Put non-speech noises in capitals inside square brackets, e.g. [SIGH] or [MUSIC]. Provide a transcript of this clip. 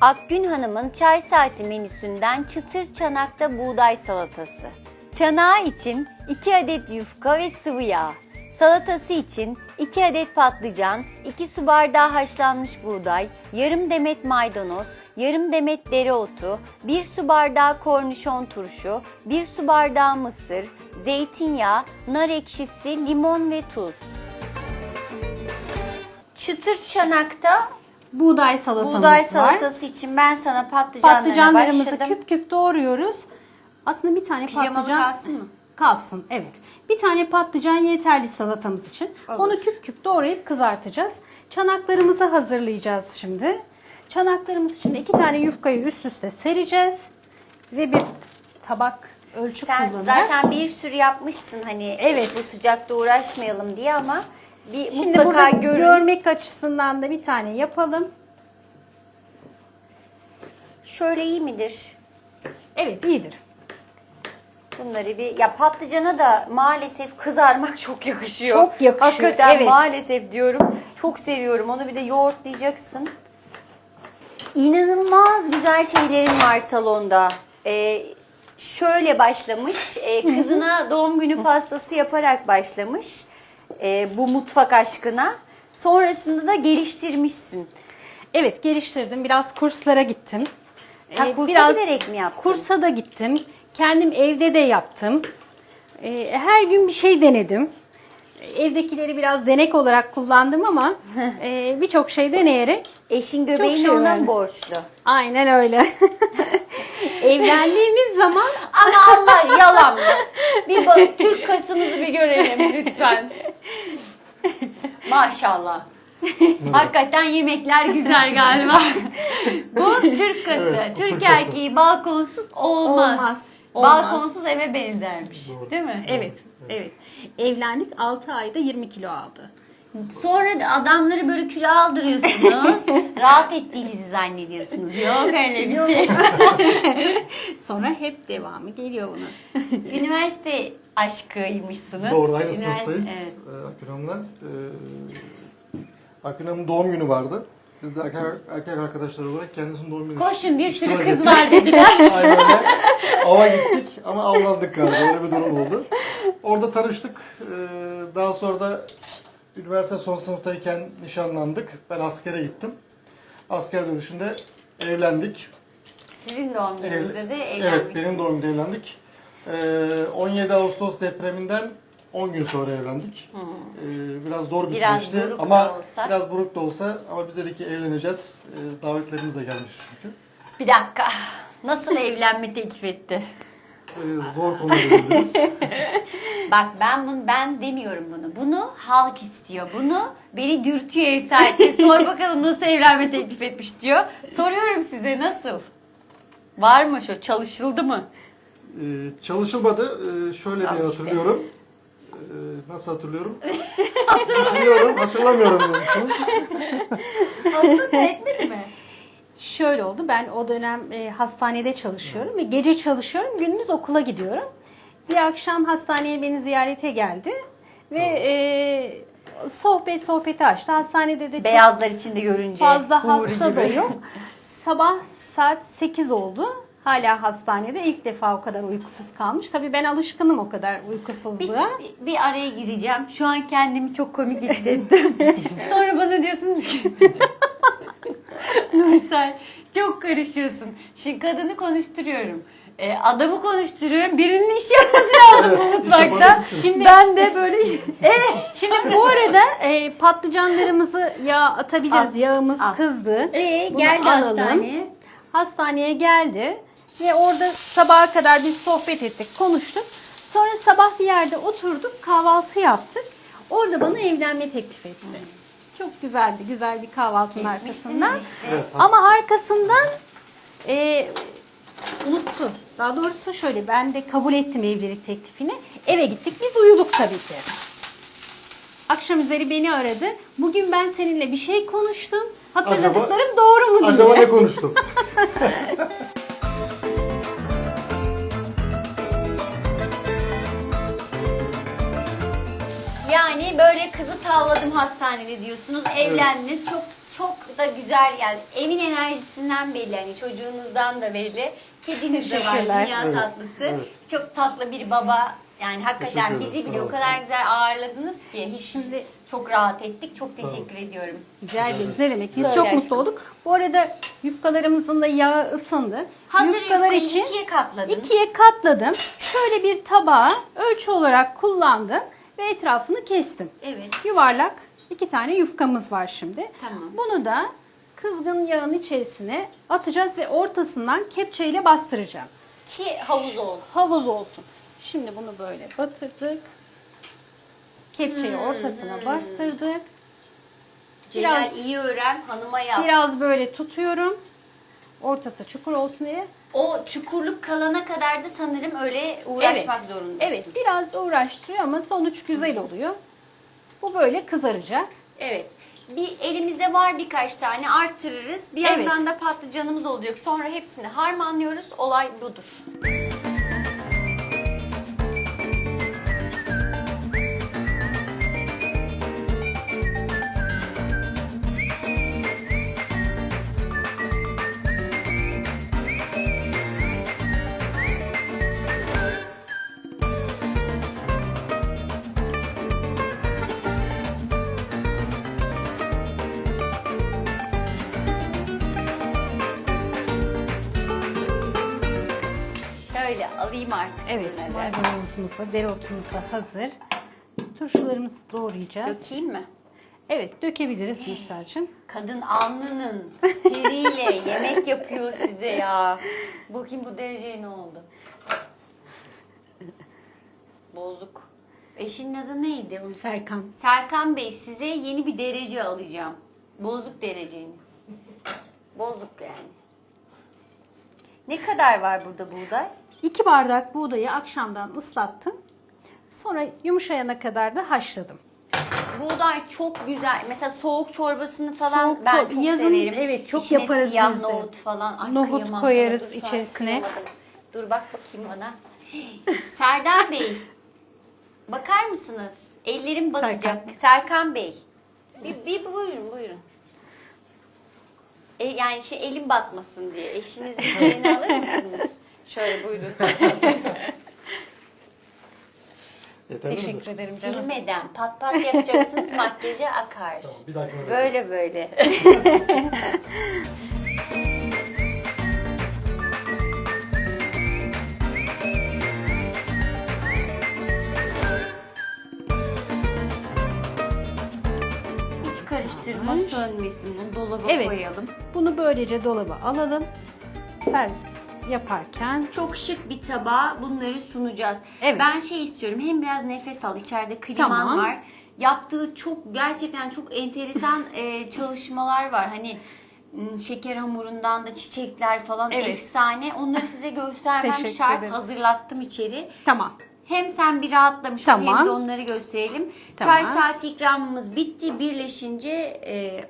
Akgün Hanım'ın çay saati menüsünden çıtır çanakta buğday salatası. Çanağı için 2 adet yufka ve sıvı yağ. Salatası için 2 adet patlıcan, 2 su bardağı haşlanmış buğday, yarım demet maydanoz, yarım demet dereotu, 1 su bardağı kornişon turşu, 1 su bardağı mısır, zeytinyağı, nar ekşisi, limon ve tuz. Çıtır çanakta Buğday salatamız buğday var. salatası için ben sana patlıcanlara Patlıcanlarımızı başladım. küp küp doğruyoruz. Aslında bir tane Pijamalı patlıcan kalsın mı? Kalsın, evet. Bir tane patlıcan yeterli salatamız için. Olur. Onu küp küp doğrayıp kızartacağız. Çanaklarımızı hazırlayacağız şimdi. Çanaklarımız için iki tane yufkayı üst üste sereceğiz. Ve bir tabak ölçü Sen kullanarak. zaten bir sürü yapmışsın hani Evet. bu sıcakta uğraşmayalım diye ama bir Şimdi mutlaka burada görün. görmek açısından da bir tane yapalım. Şöyle iyi midir? Evet iyidir. Bunları bir ya patlıcana da maalesef kızarmak [LAUGHS] çok yakışıyor. Çok yakışıyor, Hakikaten evet. maalesef diyorum. Çok seviyorum. Onu bir de yoğurtlayacaksın. İnanılmaz güzel şeylerin var salonda. Ee, şöyle başlamış. Ee, kızına doğum günü pastası yaparak başlamış. Ee, bu mutfak aşkına. Sonrasında da geliştirmişsin. Evet geliştirdim. Biraz kurslara gittim. Ha, Ee, kursa giderek mi yaptın? Kursa da gittim. Kendim evde de yaptım. Ee, her gün bir şey denedim. Evdekileri biraz denek olarak kullandım ama e, birçok şey deneyerek Eşin göbeğini şey ona mı borçlu? aynen öyle. [LAUGHS] Evlendiğimiz zaman Ama Allah yalan mı? Bir bak, Türk kasımızı bir görelim lütfen. Maşallah. Hakikaten yemekler güzel galiba. [LAUGHS] Bu Türk kası. Evet, Türk Türk kası. erkeği balkonsuz olmaz. Olmaz, olmaz. Balkonsuz eve benzermiş. Doğru. Değil mi? evet, evet. Evlendik 6 ayda 20 kilo aldı. Sonra da adamları böyle kilo aldırıyorsunuz. [LAUGHS] rahat ettiğinizi zannediyorsunuz. Yok öyle bir şey. [LAUGHS] Sonra hep devamı geliyor bunun. Üniversite aşkıymışsınız. Doğru aynı Ünivers- sınıftayız. Evet. Akın Hanım'la. Ee, Akın Hanım'ın doğum günü vardı. Biz de erkek, erkek arkadaşlar olarak kendisinin doğum günü Koşun bir sürü kız ettik. var dediler. [LAUGHS] Aynen öyle. Ava gittik ama avlandık galiba. Öyle bir durum oldu. Orada tanıştık. Ee, daha sonra da üniversite son sınıftayken nişanlandık. Ben askere gittim. Asker dönüşünde evlendik. Sizin doğum gününüzde Ev- de Evet, evlenmişsiniz. benim doğum günümde evlendik. Ee, 17 Ağustos depreminden 10 gün sonra evlendik. Ee, biraz zor bir Biraz süreçti buruk da ama olsa. biraz buruk da olsa ama biz dedik ki evleneceğiz. Ee, davetlerimiz de gelmiş çünkü. Bir dakika. Nasıl evlenme teklif etti? Ee, zor konuda dediniz. [LAUGHS] Bak ben bunu ben demiyorum bunu. Bunu halk istiyor. Bunu beni dürtüyor ev sahibi. Sor bakalım nasıl evlenme teklif etmiş diyor. Soruyorum size nasıl? Var mı şu çalışıldı mı? Ee, çalışılmadı. Ee, şöyle Al diye işte. hatırlıyorum. Ee, nasıl hatırlıyorum? [LAUGHS] Hatırlamıyorum bunun için. Hatırlamıyor etmedi mi? Şöyle oldu. Ben o dönem e, hastanede çalışıyorum ve gece çalışıyorum. Gündüz okula gidiyorum. Bir akşam hastaneye beni ziyarete geldi ve e, sohbet sohbeti açtı. Hastanede de çok Beyazlar içinde görünce. fazla hasta gibi. da yok. Sabah saat 8 oldu. Hala hastanede ilk defa o kadar uykusuz kalmış. Tabii ben alışkınım o kadar Biz, uykusuzluğa. bir araya gireceğim. Şu an kendimi çok komik [LAUGHS] hissettim. [LAUGHS] Sonra bana diyorsunuz ki [LAUGHS] Nursel çok karışıyorsun. Şimdi kadını konuşturuyorum. E, adamı konuşturuyorum. Birinin iş yapması lazım bu mutfakta. Şimdi ben de böyle evet. Şimdi bu arada e, patlıcanlarımızı yağ atabiliriz. At, Yağımız at. kızdı. E, Bunu geldi alalım. hastaneye. Hastaneye geldi ve orada sabaha kadar biz sohbet ettik, konuştuk. Sonra sabah bir yerde oturduk, kahvaltı yaptık. Orada bana evlenme teklif etti. Çok güzeldi, güzel bir kahvaltının arkasından. İşte. Evet, Ama arkasından e, unuttu. Daha doğrusu şöyle, ben de kabul ettim evlilik teklifini. Eve gittik, biz uyuduk tabii ki. Akşam üzeri beni aradı. Bugün ben seninle bir şey konuştum. Hatırladıklarım doğru mu diye. Acaba ne konuştuk? [LAUGHS] böyle kızı tavladım hastanede diyorsunuz. Evlendiniz. Çok çok Çok da güzel yani evin enerjisinden belli hani çocuğunuzdan da belli. Kediniz de var Teşekkürler. dünya Evet, tatlısı. evet. Çok tatlı bir baba. Yani hakikaten Teşekkür bizi bile sağ o olun. kadar güzel ağırladınız ki hiç Şimdi- çok rahat ettik. Çok teşekkür ediyorum. Rica ederiz. Ne demek? Biz Söyle çok aşkım. mutlu olduk. Bu arada yufkalarımızın da yağı ısındı. Hazır Yufkalar yufkayı için ikiye katladın. ikiye katladım. Şöyle bir tabağa ölçü olarak kullandım ve etrafını kestim. Evet. Yuvarlak iki tane yufkamız var şimdi. Tamam. Bunu da kızgın yağın içerisine atacağız ve ortasından kepçeyle bastıracağım. Ki havuz olsun. Havuz olsun. Şimdi bunu böyle batırdık. Kepçeyi ortasına bastırdık. Celal Biraz- iyi öğren hanıma yap. Biraz böyle tutuyorum. Ortası çukur olsun diye. O çukurluk kalana kadar da sanırım öyle uğraşmak evet. zorundasın. Evet, biraz uğraştırıyor ama sonuç güzel oluyor. Bu böyle kızaracak. Evet. Bir elimizde var birkaç tane artırırız. Bir Evet. yandan da patlıcanımız olacak. Sonra hepsini harmanlıyoruz. Olay budur. Artık. Evet, bunları. maydanozumuz da, dereotumuz da hazır. Turşularımızı doğrayacağız. Dökeyim mi? Evet, dökebiliriz Nursel'cim. Kadın alnının teriyle yemek yapıyor size ya. Bakayım bu dereceye ne oldu? Bozuk. Eşinin adı neydi? Serkan. Serkan Bey size yeni bir derece alacağım. Bozuk dereceniz. Bozuk yani. Ne kadar var burada buğday? 2 bardak buğdayı akşamdan ıslattım. Sonra yumuşayana kadar da haşladım. Buğday çok güzel. Mesela soğuk çorbasını falan Soğuk ben çok yazın, severim. evet, çok İçine yaparız siyah biz de. nohut falan. Ay, Nohut koyarız Dur, içerisine. Dur bak bakayım bana. [GASPS] Serdar Bey. Bakar mısınız? Ellerim batacak. Serkan. Serkan, Bey. Bir, bir buyurun buyurun. E, yani şey elim batmasın diye. Eşinizin elini alır mısınız? [LAUGHS] Şöyle buyurun. [LAUGHS] Yeterli midir? Teşekkür ederim canım. Silmeden pat pat yapacaksınız [LAUGHS] makyajı akar. Tamam, bir dahakine öyle. Böyle böyle. [LAUGHS] Hiç karıştırma sönmesin. Bunu dolaba Evet. koyalım. Bunu böylece dolaba alalım. Servis yaparken Çok şık bir tabağa bunları sunacağız. Evet. Ben şey istiyorum hem biraz nefes al içeride kliman Tamam. var. Yaptığı çok gerçekten çok enteresan [LAUGHS] e, çalışmalar var. Hani m, şeker hamurundan da çiçekler falan Evet. efsane. Onları size göstermem Teşekkür şart. ederim. Hazırlattım içeri. tamam. Hem sen bir rahatlamış ol Tamam. hem de onları gösterelim. Tamam. Çay saati ikramımız bitti. Birleşince e,